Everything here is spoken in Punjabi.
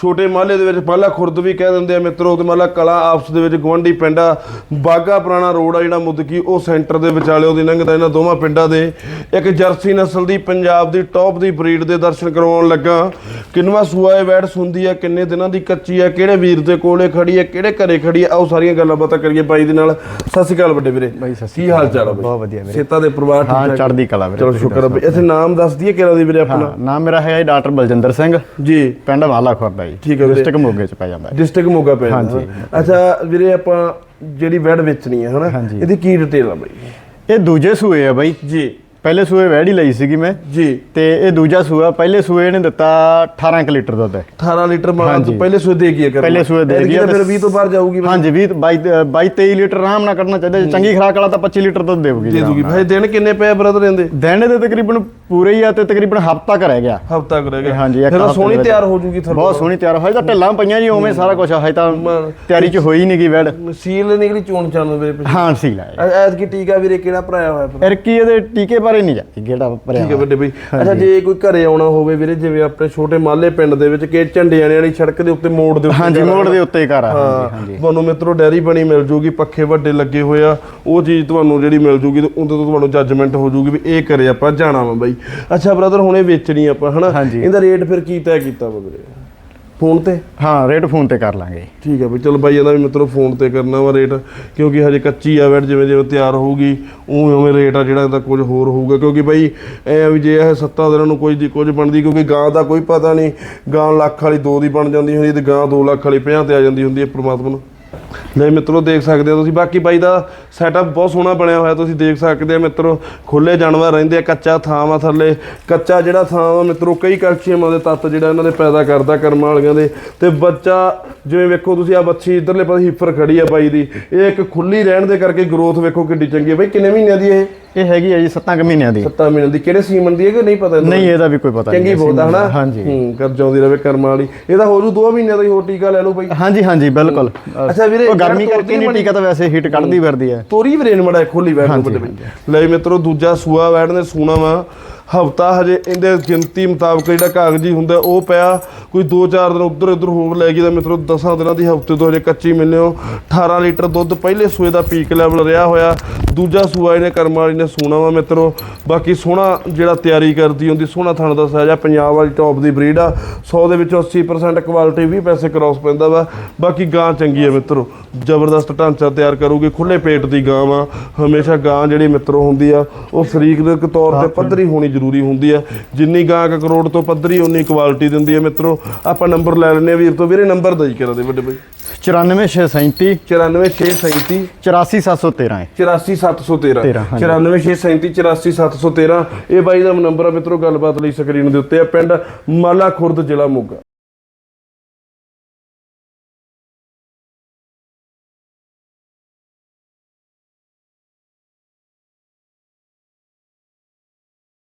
ਛੋਟੇ ਮਾਲੇ ਦੇ ਵਿੱਚ ਮਾਲਾ ਖੁਰਦ ਵੀ ਕਹਿ ਦਿੰਦੇ ਆ ਮਿੱਤਰੋ ਤੇ ਮਾਲਾ ਕਲਾ ਆਪਸ ਦੇ ਵਿੱਚ ਗਵੰਡੀ ਪਿੰਡ ਆ। ਬਾਗਾ ਪੁਰਾਣਾ ਰੋਡ ਆ ਜਿਹੜਾ ਮੁੱਦਕੀ ਉਹ ਸੈਂਟਰ ਦੇ ਵਿਚਾਲੇ ਉਹਦੀ ਲੰਘਦਾ ਇਹਨਾਂ ਦੋਵਾਂ ਪਿੰਡਾਂ ਦੇ। ਇੱਕ ਜਰਸੀ ਨਸਲ ਦੀ ਪੰਜਾਬ ਦੀ ਟੌਪ ਦੀ ਬਰੀਡ ਦੇ ਦਰਸ਼ਨ ਕਰਵਾਉਣ ਲੱਗਾ। ਕਿੰਨਵਾ ਸੂਆ ਇਹ ਵੈੜ ਸੁੰਦੀ ਆ ਕਿੰਨੇ ਦਿਨਾਂ ਦੀ ਕੱਚੀ ਆ ਕਿਹੜੇ ਵੀਰ ਦੇ ਕੋਲੇ ਖੜੀ ਆ ਕਿਹੜੇ ਘਰੇ ਖੜੀ ਆ ਆਓ ਸਾਰੀਆਂ ਗੱਲਾਂ ਬਾਤਾਂ ਕਰੀਏ ਬਾਈ ਦੇ ਨਾਲ। ਸਤਿ ਸ਼੍ਰੀ ਅਕਾਲ ਵੱਡੇ ਵੀਰੇ। ਬਾਈ ਸਤਿ ਸ਼੍ਰੀ ਕੀ ਹਾਲ ਚਾਲ ਆ ਬਹੁਤ ਵਧੀਆ ਵੀਰੇ। ਸੇਤਾ ਦੇ ਪਰਿਵਾਰ ਠੀਕ ਹਾਂ? ਚੜ੍ਹਦੀ ਕਲਾ ਵੀਰੇ ਚਲੋ ਸ਼ੁਕਰ ਆ ਇੱਥੇ ਨਾਮ ਦੱਸ ਦਈਏ ਕਿਹੜਾ ਦੀ ਵੀਰੇ ਆਪਣਾ? ਨਾਮ ਮੇਰਾ ਹੈ ਡਾਕਟਰ ਬਲਜਿੰਦਰ ਸਿੰਘ। ਜੀ। ਪਿੰਡ ਵਾਲਾ ਖੁਰਦਾ ਜੀ ਠੀਕ ਹੈ। ਡਿਸਟ੍ਰਿਕਟ ਮੋਗੇ ਚ ਪੈ ਜਾਂਦਾ। ਡਿਸਟ੍ਰਿਕਟ ਮੋਗਾ ਪੈ ਜਾਂਦਾ ਹਾਂਜੀ। ਅੱਛਾ ਵੀਰੇ ਆਪਾਂ ਜਿਹੜੀ ਵੈੜ ਵੇਚਣੀ ਹੈ ਹਨਾ। ਇਹਦੀ ਕੀ ਡਿਟੇਲ ਆ ਬਾਈ? ਇਹ ਦੂਜੇ ਸੂਏ ਆ ਬਾਈ। ਜੀ। ਪਹਿਲੇ ਸੂਏ ਵੈੜੀ ਲਈ ਸੀਗੀ ਮੈਂ। ਜੀ। ਤੇ ਇਹ ਦੂਜਾ ਸੂਆ ਪਹਿਲੇ ਸੂਏ ਨੇ ਦਿੱਤਾ 18 ਕੁ ਲੀਟਰ ਦੁੱਧ। ਹੈ 18 ਲੀਟਰ ਮਾਲ ਤੋਂ। ਪਹਿਲੇ ਸੂਏ ਦੇ ਕੀ ਕਰ ਪਹਿਲੇ ਸੂਏ ਦੇ ਗਈ ਗਈ ਆ ਫਿਰ ਤੇ 20 ਤੋਂ ਬਾਹਰ ਜਾਊਗੀ? ਹਾਂਜੀ 20 22 22 23 ਲੀਟਰ ਆਰਾਮ ਨਾਲ ਕੱਢਣਾ ਚਾਹੀਦਾ। ਜੇ ਚੰਗੀ ਖਰਾਕ ਵਾਲਾ ਤਾਂ 25 ਲੀਟਰ ਦੁੱਧ ਦੇਊਗੀ ਦੇ ਦੂਗੀ। ਭਾਈ ਦਿਨ ਕਿੰਨੇ ਪਏ ਬ੍ਰਦਰ ਇਹਦੇ? ਦਿਨ ਦੇ ਤਕਰੀਬਨ ਪੂਰੇ ਹੀ ਆ ਤੇ ਤਕਰੀਬਨ ਹਫਤਾ ਕਰ ਰਹਿ ਗਿਆ। ਹਫਤਾ ਕਰੇਗਾ ਹਾਂਜੀ, ਇੱਕ ਫਿਰ ਉਹ ਹਫ਼ਤੇ ਸੋਹਣੀ ਦੇ ਵਿੱਚ। ਤਿਆਰ ਹੋ ਜੂਗੀ ਤੁਹਾਨੂੰ ਬਹੁਤ ਸੋਹਣੀ ਤਿਆਰ ਹੋਈ ਤਾਂ ਢਿੱਲਾਂ ਪਈਆਂ ਜੀ ਉਵੇਂ ਸਾਰਾ ਕੁਝ ਹਜੇ ਤਾਂ ਤਿਆਰੀ ਚ ਹੋਈ ਨਹੀਂ ਗਈ ਵੈੜ ਸੀਲ ਨਿਕਲੀ ਚੋਣ ਚਾਨ ਵੀਰੇ ਪਿੱਛੇ ਹਾਂ ਸੀ ਲਾਇਆ ਐ- ਐਤਕੀ ਟੀਕਾ ਵੀਰੇ ਕਿਹੜਾ ਭਰਾਇਆ ਹੋਇਆ ਫਿਰ? ਐਰਕੀ ਇਹਦੇ ਟੀਕੇ ਬਾਰੇ ਨਹੀਂ ਜਾਂਦੀ ਕਿਹੜਾ ਭਰਿਆ ਠੀਕ ਹੈ ਵੱਡੇ ਬਈ। ਅੱਛਾ ਜੇ ਕੋਈ ਘਰੇ ਆਉਣਾ ਹੋਵੇ ਵੀਰੇ ਜਿਵੇਂ ਆਪਣੇ ਛੋਟੇ ਮਾਲੇ ਪਿੰਡ ਦੇ ਵਿੱਚ ਕਿ ਝੰਡਿਆਣੇ ਵਾਲੀ ਸੜਕ ਦੇ ਉੱਤੇ ਮੋੜ ਦੇ ਉੱਤੇ ਹਾਂਜੀ। ਮੋੜ ਦੇ ਉੱਤੇ ਘਰ ਆ ਹਾਂਜੀ ਤੁਹਾਨੂੰ ਮਿੱਤਰੋ ਡੈਰੀ ਬਣੀ ਮਿਲ ਜੂਗੀ ਪੱਖੇ ਵੱਡੇ ਲੱਗੇ ਹੋਏ ਆ ਉਹ ਚੀਜ਼ ਤੁਹਾਨੂੰ ਜਿਹੜੀ ਮਿਲ ਜੂਗੀ ਤੇ ਉਹਦੇ ਤੋਂ ਤੁਹਾਨੂੰ ਜੱਜਮੈਂਟ ਹੋ ਜੂਗੀ ਵੀ ਇਹ ਕਰੇ ਆਪਾਂ ਜਾਣਾ ਵਾ ਬਾਈ। ਅੱਛਾ ਬ੍ਰਦਰ ਹੁਣੇ ਵੇਚਣੀ ਆਪਾਂ ਹਨਾ। ਇਹਦਾ ਰੇਟ ਫਿਰ ਕੀ ਤੈਅ ਕੀਤਾ ਵਾ ਵੀਰੇ? ਫੋਨ ਤੇ? ਹਾਂ ਰੇਟ ਫੋਨ ਤੇ ਕਰ ਲਾਂਗੇ। ਠੀਕ ਹੈ ਬਈ ਚਲੋ ਬਾਈ ਇਹਦਾ ਵੀ ਮਿੱਤਰੋ ਫੋਨ ਤੇ ਕਰਨਾ ਵਾ ਰੇਟ ਕਿਉਂਕਿ ਹਜੇ ਕੱਚੀ ਆ ਵੈਟ ਜਿਵੇਂ ਜਿਵੇਂ ਤਿਆਰ ਹੋਊਗੀ ਉਵੇਂ ਉਵੇਂ ਰੇਟ ਆ ਜਿਹੜਾ ਇਹਦਾ ਕੁਝ ਹੋਰ ਹੋਊਗਾ ਕਿਉਂਕਿ ਬਾਈ ਐ ਵੀ ਜੇ ਇਹ ਸੱਤਾਂ ਦਿਨਾਂ ਨੂੰ ਕੋਈ ਦੀ ਕੁਝ ਬਣਦੀ ਕਿਉਂਕਿ ਗਾਂ ਦਾ ਕੋਈ ਪਤਾ ਨਹੀਂ ਗਾਂ ਲੱਖ ਵਾਲੀ ਦੋ ਦੀ ਬਣ ਜਾਂਦੀ ਹੁੰਦੀ ਤੇ ਗਾਂ 2 ਲੱਖ ਵਾਲੀ 50 ਤੇ ਆ ਜਾਂਦੀ ਹੁੰਦੀ ਹੈ ਪ੍ਰਮਾਤਮਾ ਨੂੰ। ਲੈ ਮਿੱਤਰੋ, ਦੇਖ ਸਕਦੇ ਹੋ ਤੁਸੀਂ। ਬਾਕੀ ਬਾਈ ਦਾ ਸੈਟਅਪ ਬਹੁਤ ਸੋਹਣਾ ਬਣਿਆ ਹੋਇਆ, ਤੁਸੀਂ ਦੇਖ ਸਕਦੇ ਹੋ ਮਿੱਤਰੋ। ਖੁੱਲੇ ਜਾਨਵਰ ਰਹਿੰਦੇ ਆ, ਕੱਚਾ ਥਾਂ ਵਾ ਥੱਲੇ। ਕੱਚਾ ਜਿਹੜਾ ਥਾਂ ਵਾ ਮਿੱਤਰੋ, ਕਈ ਕਲਸੀਅਮਾਂ ਦੇ ਤੱਤ ਜਿਹੜਾ ਇਹਨਾਂ ਦੇ ਪੈਦਾ ਕਰਦਾ ਕਰਮਾਂ ਵਾਲਿਆਂ ਦੇ। ਤੇ ਬੱਚਾ, ਜਿਵੇਂ ਵੇਖੋ ਤੁਸੀਂ ਆ ਬੱਚੀ, ਇਧਰਲੇ ਪਾਸੇ ਹੀਫਰ ਖੜੀ ਆ ਬਾਈ ਦੀ। ਇਹ ਇੱਕ ਖੁੱਲੀ ਰਹਿਣ ਦੇ ਕਰਕੇ ਗਰੋਥ ਵੇਖੋ ਕਿੱਡੀ ਚੰਗੀ ਹੈ ਬਾਈ, ਕਿੰਨੇ ਮਹੀਨਿਆਂ ਦੀ ਇਹ? ਇਹ ਹੈਗੀ ਹੈ ਜੀ 7 ਮਹੀਨਿਆਂ ਦੀ। 7 ਮਹੀਨਿਆਂ ਦੀ। ਕਿਹੜੇ ਸੀਮਨ ਦੀ ਹੈ ਕਿ ਨਹੀਂ ਪਤਾ? ਨਹੀਂ ਇਹਦਾ ਵੀ ਕੋਈ ਪਤਾ ਚੰਗੀ ਨਹੀਂ ਬਹੁਤ ਆ ਹਨਾ? ਹਾਂਜੀ। ਹੂੰ ਕਰ ਜਾਉਂਦੀ ਰਵੇ ਕਰਮ ਵਾਲੀ। ਇਹਦਾ ਹੋ ਜੂ 2 ਮਹੀਨਿਆਂ ਦਾ ਹੀ ਹੋਰ ਟੀਕਾ ਲੈ ਲਓ ਬਾਈ। ਹਾਂਜੀ ਹਾਂਜੀ ਬਿਲਕੁਲ। ਅੱਛਾ ਵੀਰੇ, ਗਰਮੀ ਕਰਕੇ ਨਹੀਂ? ਟੀਕਾ ਤਾਂ ਵੈਸੇ ਹੀਟ ਕੱਢਦੀ ਫਿਰਦੀ ਹੈ। ਤੋਰੀ ਵੀਰੇ ਨੇ ਮੜਾ ਖੋਲੀ ਵੈੜ ਨੂੰ ਲੈ ਮਿੱਤਰੋ ਦੂਜਾ ਸੂਆ ਵੈੜ ਨੇ ਸੂਣਾ ਵਾ। ਹਫਤਾ ਹਜੇ ਇਹਦੇ ਗਿਣਤੀ ਮੁਤਾਬਕ ਜਿਹੜਾ ਕਾਗਜ਼ੀ ਹੁੰਦਾ ਉਹ ਪਿਆ। ਕੋਈ 2-4 ਦਿਨ ਉਧਰ ਉਧਰ ਹੋਰ ਲੈ ਗਈ ਤਾਂ ਮਿੱਤਰੋ 10 ਦਿਨਾਂ ਦੀ ਹਫ਼ਤੇ ਤੋਂ ਹਜੇ ਕੱਚੀ ਮਿਲਿਓ 18 ਲੀਟਰ ਦੁੱਧ ਪਹਿਲੇ ਸੂਏ ਦਾ ਪੀਕ ਲੈਵਲ ਰਿਹਾ ਹੋਇਆ। ਦੂਜਾ ਸੂਆ ਇਹਨੇ ਕਰਮ ਵਾਲੀ ਨੇ ਸੂਣਾ ਵਾ ਮਿੱਤਰੋ। ਬਾਕੀ ਸੋਹਣਾ ਜਿਹੜਾ ਤਿਆਰੀ ਕਰਦੀ ਹੁੰਦੀ ਸੋਹਣਾ ਥਣ ਦਾ ਸਾਜਾ ਪੰਜਾਬ ਵਾਲੀ ਟੌਪ ਦੀ ਬਰੀਡ ਆ। 100 ਦੇ ਵਿੱਚੋਂ 80% ਕੁਆਲਿਟੀ 20 ਪੈਸੇ ਕ੍ਰਾਸ ਪੈਂਦਾ ਵਾ। ਬਾਕੀ ਗਾਂ ਚੰਗੀ ਹੈ ਮਿੱਤਰੋ। ਜ਼ਬਰਦਸਤ ਢਾਂਚਾ ਤਿਆਰ ਕਰੂਗੀ ਖੁੱਲੇ ਪੇਟ ਦੀ ਗਾਂ ਵਾ। ਹਮੇਸ਼ਾ ਗਾਂ ਜਿਹੜੀ ਮਿੱਤਰੋ ਹੁੰਦੀ ਆ ਉਹ ਸਰੀਰਕ ਤੌਰ ਤੇ ਪੱਧਰੀ ਹੋਣੀ ਜ਼ਰੂਰੀ ਹੁੰਦੀ ਆ। ਜਿੰਨੀ ਗਾਂ ਕ ਕਰੋੜ ਤੋਂ ਪੱਧਰੀ ਉਨੀ ਕੁਆਲਿਟੀ ਦਿੰਦੀ ਆ ਮਿੱਤਰੋ। ਆਪਾਂ ਨੰਬਰ ਲੈ ਲੈਨੇ ਆ ਵੀਰ ਤੋਂ। ਵੀਰੇ ਨੰਬਰ ਦਈ ਕਰਾ ਦੇ ਵੱਡੇ ਬਾਈ? 94637 94637 84713 ਹੈ। 84713 13, ਹਾਂਜੀ। 94637 84713 ਇਹ ਬਾਈ ਦਾ ਨੰਬਰ ਆ ਮਿੱਤਰੋ ਗੱਲਬਾਤ ਲਈ ਸਕਰੀਨ ਦੇ ਉੱਤੇ ਆ। ਪਿੰਡ ਮਾਲਾ ਖੁਰਦ ਜ਼ਿਲ੍ਹਾ ਮੋਗਾ।